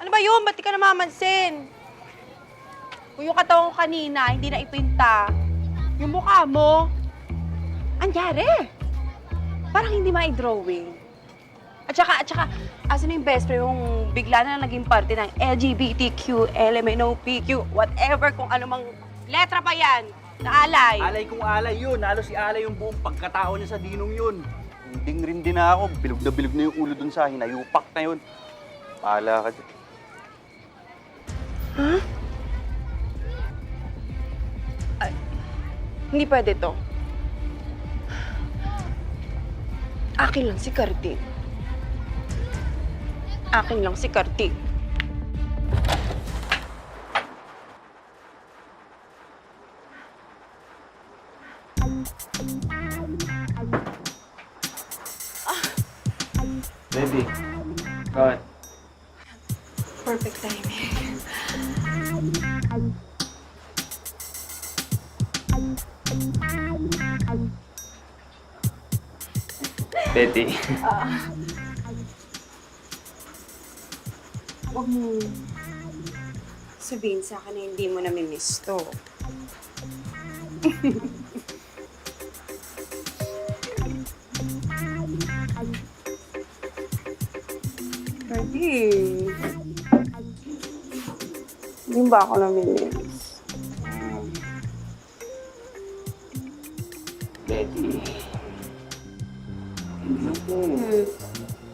Ano ba yun? Ba't di ka namamansin? Kung yung katawan ko kanina, hindi na ipinta. Yung mukha mo, angyari. Parang hindi ma-drawing. At saka, at saka, asan yung best friend yung bigla na naging parte ng LGBTQ, LMNOPQ, whatever, kung ano mang letra pa yan, na alay. Alay kung alay yun. Halos si alay yung buong pagkatao niya sa dinong yun. Hindi rin din ako. Bilog na bilog na yung ulo dun sa hinayupak na yun. Paala ka dyan. Hindi pwede to. Akin lang si Carti. Akin lang si Carti. Baby. Got it. Perfect timing. Betty. Huwag mo sabihin sa akin na hindi mo namimiss to. Pwede. Hindi ba ako namimiss? Betty. Hmm.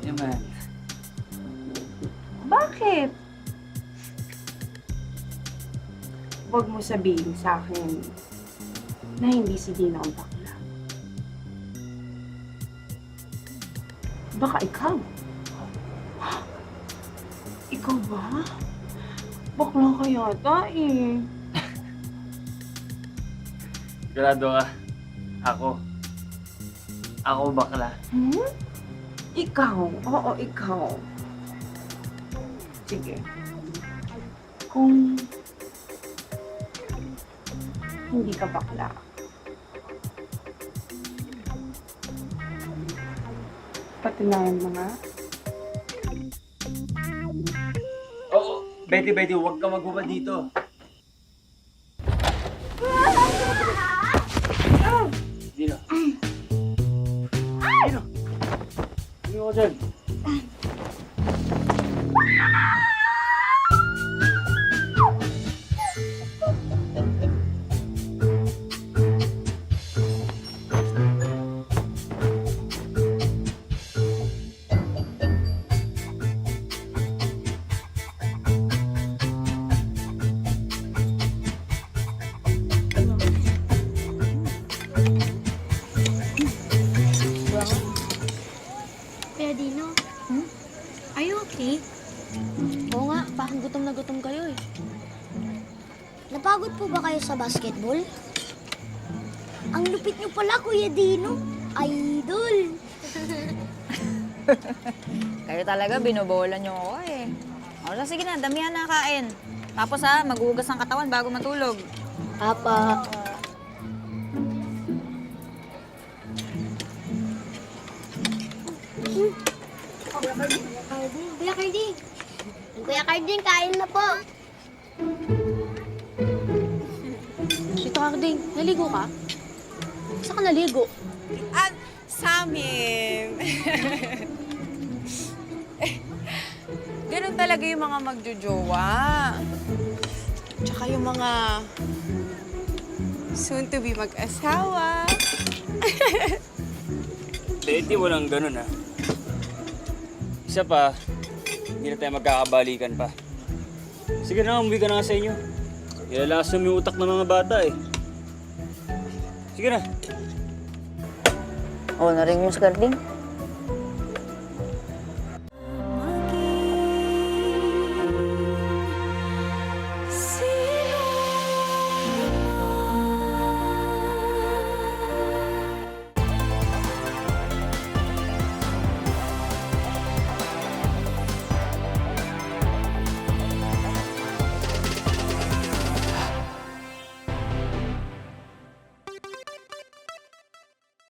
Yaman. Bakit? Huwag mo sabihin sa akin na hindi si Dina ang bakla. Baka ikaw. Ikaw ba? Bakla ka yata eh. Sigurado ka. Ako. Ako bakla. Hmm? Ikaw? Oo, ikaw. Sige. Kung hindi ka bakla, patunayan mo nga. Betty, Betty, huwag ka magbaba dito. Dino. Dino. Dino ka dyan. Dino, are you okay? Oo nga, parang gutom na gutom kayo eh. Napagod po ba kayo sa basketball? Ang lupit niyo pala, Kuya Dino. Idol. Kayo talaga, binobola nyo ako eh. So, sige na, damihan na kain. Tapos ha, maghugas ng katawan bago matulog. Apa. Kuya Cardi. Kuya Cardi, kain na po. Tito Carding, naligo ka? Saan ka naligo? At Samim! Ganun talaga yung mga magjojowa. Tsaka yung mga soon to be mag-asawa. Betty, walang ganun ha. Isa pa, hindi na tayo magkakabalikan pa. Sige na, umuwi ka na sa inyo. Ilalasom yung utak ng mga bata eh. Sige na. O, narinig mo si Carding?